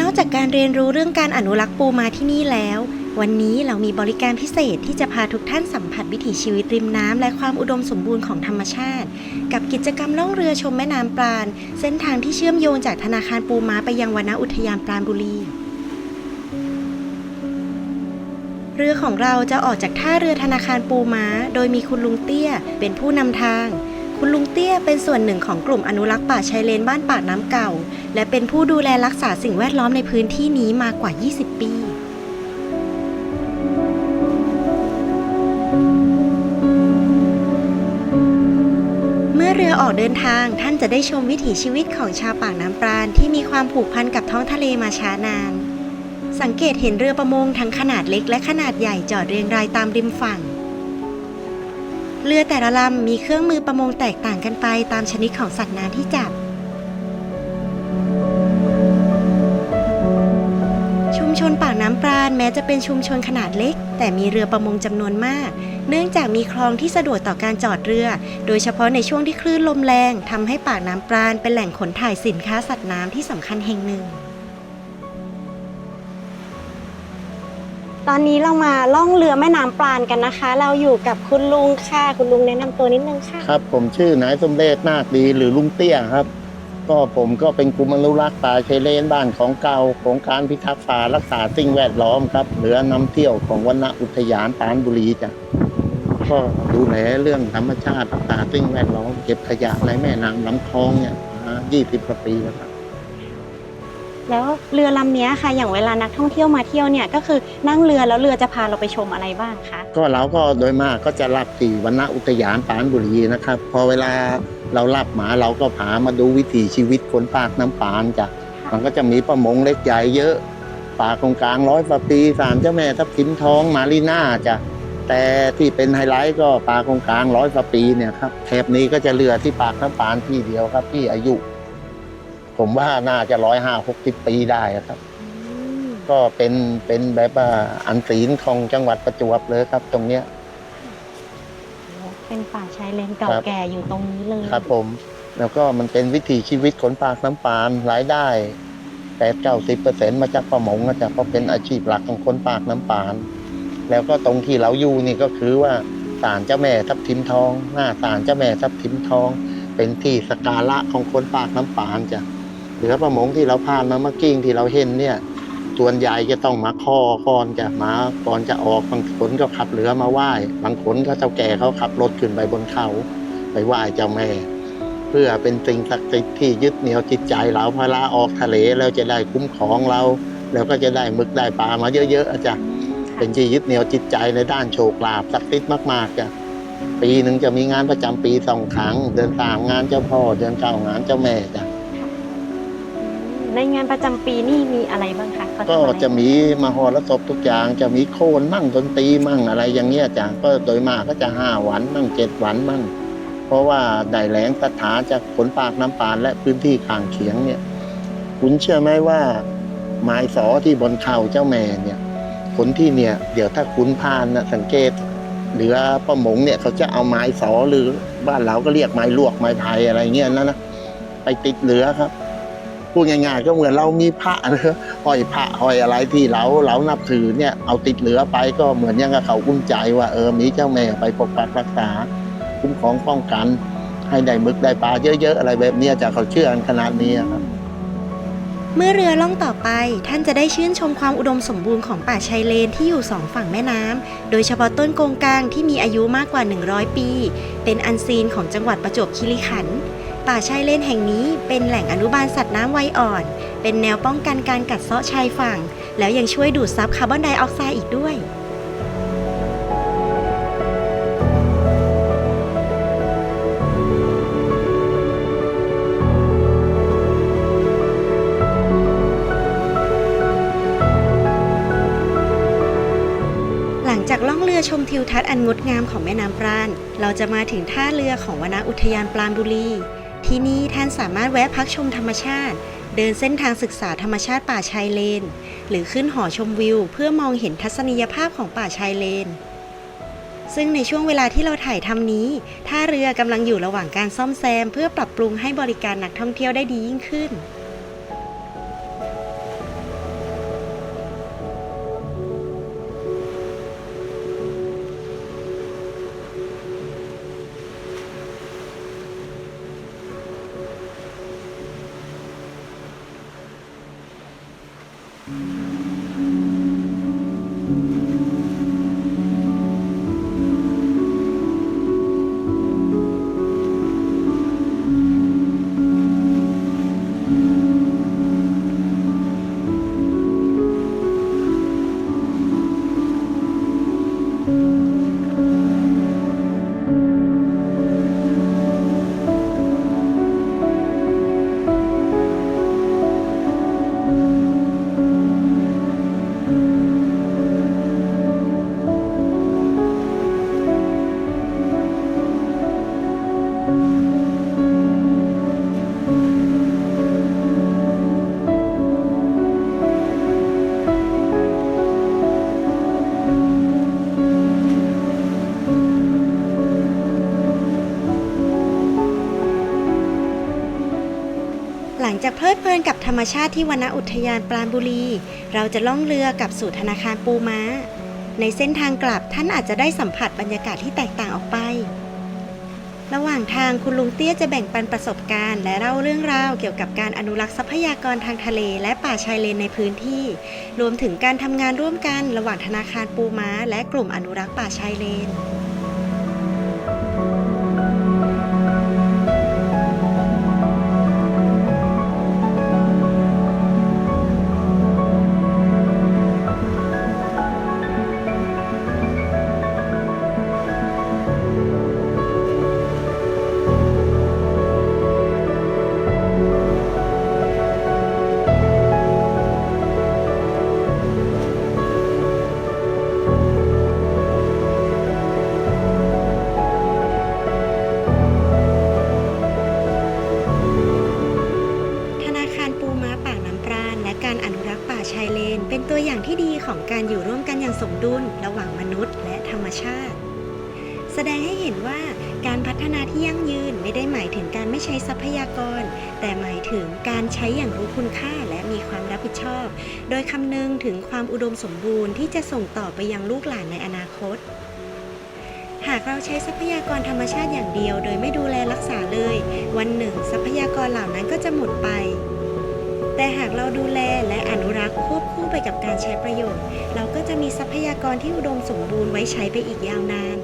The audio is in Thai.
นอกจากการเรียนรู้เรื่องการอนุรักษ์ปูมาที่นี่แล้ว วันนี้เรามีบริการพิเศษที่จะพาทุกท่านสัมผัสวิถีชีวิตริมน้ำและความอุดมสมบูรณ์ของธรรมชาติ กับกิจกรรมล่องเรือชมแม่น้ำปราณ เส้นทางที่เชื่อมโยงจากธนาคารปูมาไปยังวนอุทยานปราณบุรีเรือของเราจะออกจากท่าเรือธนาคารปูม้า โดยมีคุณลุงเตี้ย เป็นผู้นำทาง คุณลุงเตี้ยเป็นส่วนหนึ่งของกลุ่มอนุรักษ์ป่าชายเลนบ้านป่าน้ำเก่า และเป็นผู้ดูแลรักษาสิ่งแวดล้อมในพื้นที่นี้มากว่า 20 ปีเมื่อเรือออกเดินทางท่านจะได้ชมวิถีชีวิตของชาวปากน้ำปราณที่มีความผูกพันกับท้องทะเลมาช้านาน สังเกตเห็นเรือประมงทั้งขนาดเล็กและขนาดใหญ่จอดเรียงรายตามริมฝั่ง เรือแต่ละลำมีเครื่องมือประมงแตกต่างกันไปตามชนิดของสัตว์น้ำที่จับ ชุมชนปากน้ำปราณแม้จะเป็นชุมชนขนาดเล็ก แต่มีเรือประมงจำนวนมาก เนื่องจากมีคลองที่สะดวกต่อการจอดเรือ โดยเฉพาะในช่วงที่คลื่นลมแรงทำให้ปากน้ำปราณเป็นแหล่งขนถ่ายสินค้าสัตว์น้ำที่สำคัญแห่งหนึ่ง ตอนนี้เรามาล่องเรือแม่น้ำปราณกันนะคะ เราอยู่กับคุณลุงค่ะ คุณลุงแนะนำตัวนิดนึงค่ะ ครับ ผมชื่อนายสมเด็จนาคดีหรือลุงเตี้ยครับ ก็ผมก็เป็นกลุ่มอนุรักษ์ป่าชายเลนบ้านของเก่าของการพิทักษ์ป่ารักษาสิ่งแวดล้อมครับเรือนำเที่ยวของวนอุทยานปรานบุรีจ้ะก็ดูแลเรื่องธรรมชาติรักษาสิ่งแวดล้อมเก็บขยะในแม่น้ำลำคลองเนี่ยมา20กว่าปีแล้วครับ แล้วเรือลำเนี้ยค่ะอย่างเวลานักท่องเที่ยวมาเที่ยวเนี่ยก็คือนั่งเรือแล้วเรือจะพาเราไปชมอะไรบ้างคะก็เราก็โดยมากก็จะรับที่วนอุทยานปรานบุรีนะครับ พอเวลาเรารับหมาเราก็พามาดูวิถีชีวิตคนปากน้ำปานจ้ะมันก็จะมีประมงเล็กใหญ่เยอะป่าตรงกลางร้อยกว่าปีสามเจ้าแม่ทับทิมทองมารีน่าจ้ะแต่ที่เป็นไฮไลท์ก็ป่าตรงกลางร้อยกว่าปีเนี่ยครับแถบนี้ก็จะเรือที่ปากน้ำปานที่เดียวครับที่อายุ ผมว่าน่าจะร้อยห้าหกสิบปีได้ครับ ก็เป็นเป็นแบบว่าอันศีลของจังหวัดประจวบเลยครับ ตรงเนี้ย เป็นป่าชายเลนเก่าครับแก่อยู่ตรงนี้เลยครับ ผม แล้วก็มันเป็นวิถีชีวิตคนปากน้ำปานรายได้แปดเก้าสิบเปอร์เซ็นต์มาจากประมงนะจ๊ะเพราะเป็นอาชีพหลักของคนปากน้ำปาน แล้วก็ตรงที่เราอยู่นี่ก็คือว่าศาลเจ้าแม่ทับทิมทอง หน้าศาลเจ้าแม่ทับทิมทอง เป็นที่สกการะของคนปากน้ำปานจ้ะ เรือประมงที่เราผ่านมาเมื่อกี้ที่เราเห็นเนี่ยส่วนใหญ่จะต้องมาข้อก่อนจะมาก่อนจะออกบางคนก็ขับเรือมาไหว้บางคนก็เจ้าแก่เขาขับรถขึ้นไปบนเขา ไปไหว้เจ้าแม่ เพื่อเป็นสิ่งศักดิ์สิทธิ์ที่ยึดเหนี่ยวจิตใจเราพอลาออกทะเลแล้วจะได้คุ้มครองเรา แล้วก็จะได้มึกได้ปลามาเยอะๆอะจ้ะเป็นที่ยึดเหนี่ยวจิตใจในด้านโชคลาภศักดิ์สิทธิ์มากๆจ้ะปีหนึ่งจะมีงานประจำปีสองครั้ง เดือนสามงานเจ้าพ่อเดือนเก้างานเจ้าแม่จ้ะ ในงานประจำปีนี่มีอะไรบ้างคะเขาก็ทำอะไรจะมีมหรสพทุกอย่าง จะมีโคนมั่งดนตรีมั่งอะไรอย่างเงี้ยจ้ะก็โดยมากก็จะห้าวันมั่งเจ็ดวันมั่ง เพราะว่าได้แหลงสถาจากฝนปากน้ำปานและพื้นที่ข้างเคียงเนี่ย คุณเชื่อไหมว่าไม้สอที่บนเขาเจ้าแม่เนี่ยคนที่เนี่ยเดี๋ยวถ้าคุณพานนะสังเกตเหลือประมงเนี่ยเขาจะเอาไม้สอหรือบ้านเราก็เรียกไม้ลวกไม้ไผ่อะไรเงี้ยนั่นนะไปติดเหลือครับ พูดง่ายๆก็เหมือนเรามีพระนะห้อยพระห้อยอะไรที่เราเรานับถือเนี่ยเอาติดเหลือไปก็เหมือนยังกับเขาอุ่นใจว่าเออมีเจ้าแม่ไปปกปักรักษา คุ้มครองป้องกัน ให้ได้มึกได้ปลาเยอะๆ อะไรแบบนี้ยจะเขาเชื่อกันขนาดนี้ครับเมื่อเรือล่องต่อไปท่านจะได้ชื่นชมความอุดมสมบูรณ์ของป่าชายเลนที่อยู่สองฝั่งแม่น้ำ โดยเฉพาะต้นโกงกลางที่มีอายุมากกว่า 100 ปี เป็นอันซีนของจังหวัดประจวบคีรีขันธ์ ป่าชายเลนแห่งนี้เป็นแหล่งอนุบาลสัตว์น้ำไวอ่อน เป็นแนวป้องกันการกัดเซาะชายฝั่ง แล้วยังช่วยดูดซับคาร์บอนไดออกไซด์อีกด้วยหลังจากล่องเรือชมทิวทัศน์อันงดงามของแม่น้ำปราณ เราจะมาถึงท่าเรือของวนาอุทยานปราณบุรี ที่นี่ท่านสามารถแวะพักชมธรรมชาติ เดินเส้นทางศึกษาธรรมชาติป่าชายเลน หรือขึ้นหอชมวิว เพื่อมองเห็นทัศนียภาพของป่าชายเลน ซึ่งในช่วงเวลาที่เราถ่ายทำนี้ ท่าเรือกำลังอยู่ระหว่างการซ่อมแซม เพื่อปรับปรุงให้บริการนักท่องเที่ยวได้ดียิ่งขึ้น ลังจากเพลิดเพลินกับธรรมชาติที่วนอุทยานปราณบุรี เราจะล่องเรือกับสู่ธนาคารปูม้า ในเส้นทางกลับท่านอาจจะได้สัมผัสบรรยากาศที่แตกต่างออกไป ระหว่างทางคุณลุงเตี้ยจะแบ่งปันประสบการณ์ และเล่าเรื่องราวเกี่ยวกับการอนุรักษ์ทรัพยากรทางทะเล และป่าชายเลนในพื้นที่ รวมถึงการทำงานร่วมกันระหว่างธนาคารปูม้า และกลุ่มอนุรักษ์ป่าชายเลน ดงให้เห็นว่าการพัฒนาที่ยั่งยืนไม่ได้หมายถึงการไม่ใช้ทรัพยากร แต่หมายถึงการใช้อย่างรู้คุณค่าและมีความรับผิดชอบ โดยคำนึงถึงความอุดมสมบูรณ์ที่จะส่งต่อไปยังลูกหลานในอนาคต หากเราใช้ทรัพยากรธรรมชาติอย่างเดียว โดยไม่ดูแลรักษาเลย วันหนึ่ง ทรัพยากรเหล่านั้นก็จะหมดไปแต่หากเราดูแลและอนุรักษ์ควบคู่ไปกับการใช้ประโยชน์ เราก็จะมีทรัพยากรที่อุดมสมบูรณ์ไว้ใช้ไปอีกยาวนาน